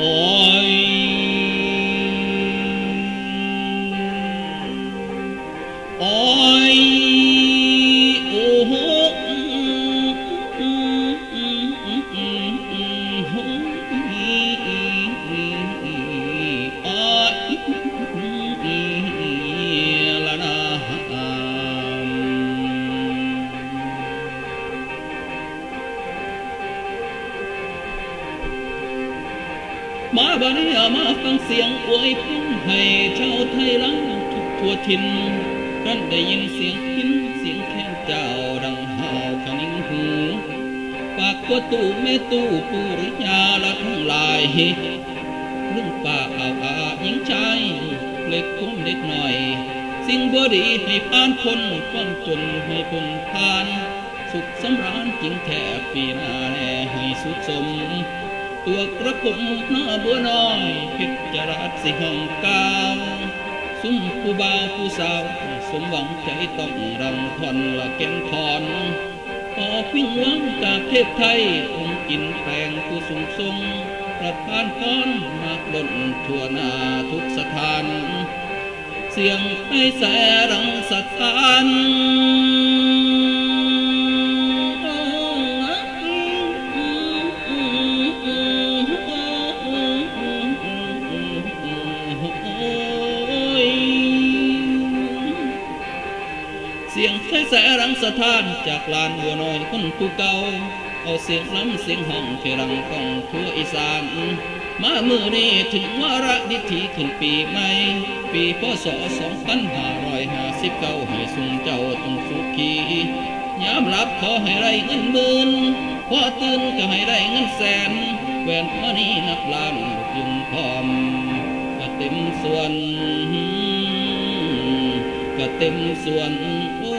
Oi. Oi. มาบันี้เอามาฟังเสียงอวยพรให้ชาวไทยล้างทุกทั่วถิ่นท่านได้ยินเสียงพินเสียงแค้นเจ้าดังเห่าขนิ้งหูปากกัวตู่แม่ตู่ปุริยาละทั้งหลายลุงป่าอาอาหญิงชายเล็กคุ้มเล็กหน่อย สิ่งบดีให้ผ่านพ้นความจนให้พ้นผ่าน สุขสำราญจริงแท้ปีหน้าแน่ให้สุดสม วกระผมหน้าบัวน้อยพิจาราสิห้องกาวซุ้มผู้บ่าวผู้สาว สมหวังใจต้องรังทอนละแก่นทอนขอพิงวังจากเทพไทยองค์กินแปลงผู้สูงทรงประทานพรมากดนทั่วหน้าทุกสถาน เสียงไอ้แสรังสถาน สียงใช้แสรังสะท้านจากลานบัวน้อยคนผู้เก่าเอาเสียงล้ำเสียงห้องที่รังกองทั่วอีสานมาเมื่อนี้ถึงวาระดิถีขึ้นปีใหม่ ปีพศสองพันห้าร้อยห้าสิบเก้าให้สุงเจ้าต้องสุขียามหลับขอให้ได้เงินหมื่นพอตื่นก็ให้ได้เงินแสนแหวนพอนี้นับล้านยุงพร้อมก็เต็มส่วน ก็เต็มส่วนโอ้